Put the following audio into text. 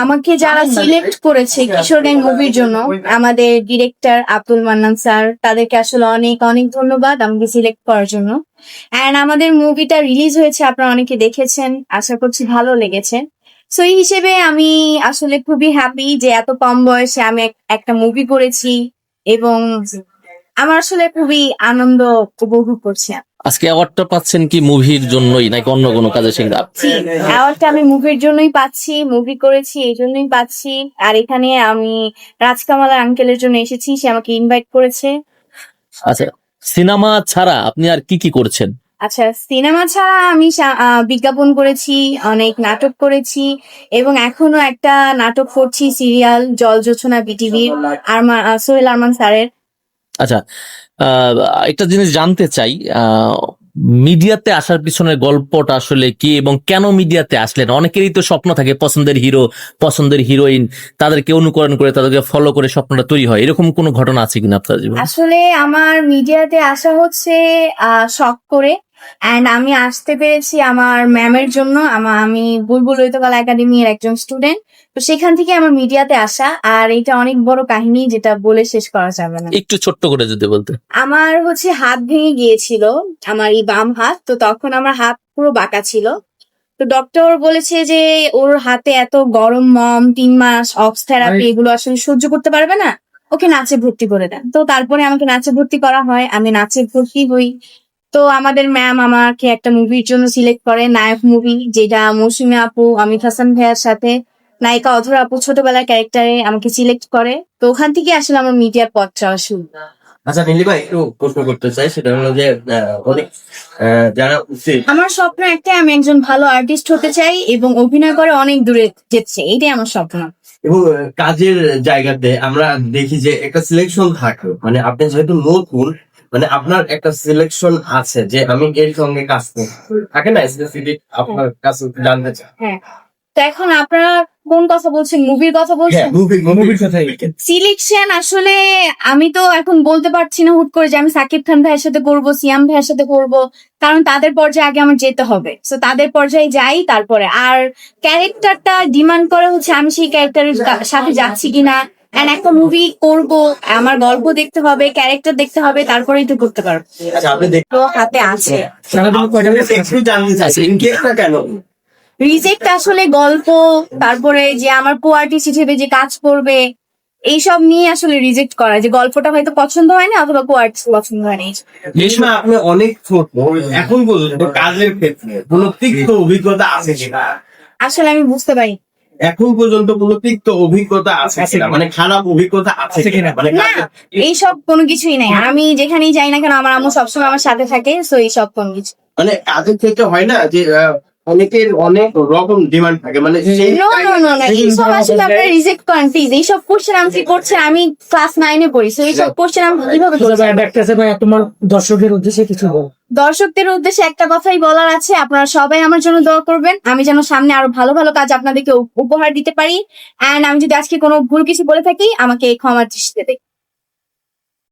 আমাকে যারা সিলেক্ট করেছে কিশোর গ্যাং মুভির জন্য আমাদের ডিরেক্টর আব্দুল মান্নান স্যার তাদেরকে আসলে অনেক অনেক ধন্যবাদ আমাকে সিলেক্ট করার জন্য। অ্যান্ড আমাদের মুভিটা রিলিজ হয়েছে আপনারা অনেকে দেখেছেন আশা করছি ভালো লেগেছে। সো এই হিসেবে আমি আসলে খুবই হ্যাপি যে এত কম বয়সে আমি এক- একটা মুভি করেছি এবং আমার আসলে খুবই আনন্দ উপভোগ করছি আজকে অ্যাওয়ার্ডটা পাচ্ছেন কি মুভির জন্যই নাকি অন্য কোনো কাজে সেটা অ্যাওয়ার্ডটা আমি মুভির জন্যই পাচ্ছি মুভি করেছি এই জন্যই পাচ্ছি। আর এখানে আমি রাজকামাল আঙ্কেলের জন্য এসেছি সে আমাকে ইনভাইট করেছে। আচ্ছা সিনেমা ছাড়া আপনি আর কি কি করছেন? আচ্ছা সিনেমা ছাড়া আমি বিজ্ঞাপন করেছি অনেক নাটক করেছি এবং এখনও একটা নাটক করছি সিরিয়াল জল জোছনা বিটিভির আরমান সোহেল আরমান স্যারের। আচ্ছা একটা জিনিস জানতে চাই মিডিয়াতে আসার পিছনের গল্পটা আসলে কি এবং কেন মিডিয়াতে আসলেন? অনেকেরই তো স্বপ্ন থাকে পছন্দের হিরো, পছন্দের হিরোইন, তাদেরকে অনুকরণ করে তাদেরকে ফলো করে স্বপ্নটা তৈরি হয়। এরকম কোনো ঘটনা আছে কিনা আপনার জীবনে? আসলে আমার মিডিয়াতে আসা হচ্ছে শখ করে। অ্যান্ড আমি আসতে পেরেছি আমার ম্যামের জন্য। আমা- আমি বুলবুল ললিতকলা একাডেমির একজন স্টুডেন্ট তো সেখান থেকে আমার মিডিয়াতে আসা। আর এটা অনেক বড় কাহিনী যেটা বলে শেষ করা যাবে না। একটু ছোট্ট করে যদি বলতে। আমার হচ্ছে হাত ভেঙে গিয়েছিল আমার এই বাম হাত। তো তখন আমার হাত পুরো বাঁকা ছিল। তো ডক্টর বলেছে যে ওর হাতে এত গরম মম তিন মাস অক্স থেরাপি এগুলো আসলে সহ্য করতে পারবে না। ওকে নাচে ভর্তি করে দেন। তো তারপরে আমাকে নাচে ভর্তি করা হয়। আমি নাচে ভর্তি হই। তো আমাদের ম্যাম আমাকে একটা মুভির জন্য সিলেক্ট করে নায়ক মুভি যেটা মৌসুমী আপু অমিত হাসান ভাইয়ার সাথে। নায়িকা অধরা আপু ছোটবেলার ক্যারেক্টারে আমাকে সিলেক্ট করে। তো ওখান থেকে আসলে আমার মিডিয়ার পথ চলা শুরু। আচ্ছা নীলিমা একটু প্রশ্ন করতে চাই সেটা হলো যে অনেক যারা আমার স্বপ্ন একটাই আমি একজন ভালো আর্টিস্ট হতে চাই এবং অভিনয় করে অনেক দূরে যেতে চাই। এটাই আমার স্বপ্ন। এবং কাজের জায়গাতে আমরা দেখি যে একটা সিলেকশন থাকে। মানে আপনি যেহেতু নতুন মানে আপনার একটা সিলেকশন আছে যে আমি এর সঙ্গে কাজ করব থাকে না স্পেসিফিক আপনার কাছে জানতে চাই হ্যাঁ। তো এখন আপনারা কোন কথা বলছেন? মুভির কথা হ্যাঁ বলছেন মুভির কথাই সিলেকশন আসলে আমি তো এখন বলতে পারছি না হুট করে যে আমি সাকিব খান ভাইয়ের সাথে করব সিয়াম ভাইয়ের সাথে করব। কারণ তাদের পর্যায়ে আগে আমার যেতে হবে। তো তাদের পর্যায়ে যাই তারপরে। আর ক্যারেক্টারটা ডিমান্ড করে হচ্ছে আমি সেই ক্যারেক্টারের সাথে যাচ্ছি কিনা এন্ড একটা মুভি করব আমার গল্প দেখতে হবে ক্যারেক্টার দেখতে হবে তারপরেই তো করতে পারব। আচ্ছা আপনি দেখ তো হাতে আছে। কেন? রিজেক্ট আসলে গল্প তারপরে যে আমার কো আর্টিস্ট হিসেবে যে কাজ করবে এইসব নিয়ে আসলে রিজেক্ট করা। যে গল্পটা হয়তো পছন্দ হয় না অথবা কো আর্টিস্ট পছন্দ হয় না রেশমা আপনি অনেক ছোট এখন পর্যন্ত কাজের ক্ষেত্রে কোনো তিক্ত অভিজ্ঞতা আছে কিনা? আসলে আমি বুঝতে পারি এখন পর্যন্ত কোনো তিক্ত অভিজ্ঞতা আছে কিনা? মানে খারাপ অভিজ্ঞতা আছে কিনা? মানে না এইসব কোনো কিছুই নাই। আমি যেখানেই যাই না কেন আমার আম্মু সবসময় আমার সাথে থাকে তো এইসব কোনো কিছু মানে কাজের ক্ষেত্রে হয় না যে আহ, অনেকের অনেক রকম ডিমান্ড থাকে। মানে সেই নো নো নো না এইসব আসলে আপনারা রিজেক্ট করেন প্লিজ এইসব কোশ্চেন আমি কি করছেন আমি ক্লাস নাইনে পড়ি সো এইসব কোশ্চেন আমি কীভাবে ভাই তোমার দর্শকের উদ্দেশ্যে কিছু বল। দর্শকদের উদ্দেশ্যে একটা কথাই বলার আছে আপনারা সবাই আমার জন্য দোয়া করবেন। আমি যেন সামনে আরও ভালো ভালো কাজ আপনাদেরকে উপহার দিতে পারি। এন্ড আমি যদি আজকে কোনো ভুল কিছু বলে থাকি আমাকে ক্ষমার দৃষ্টিতে দেখবেন।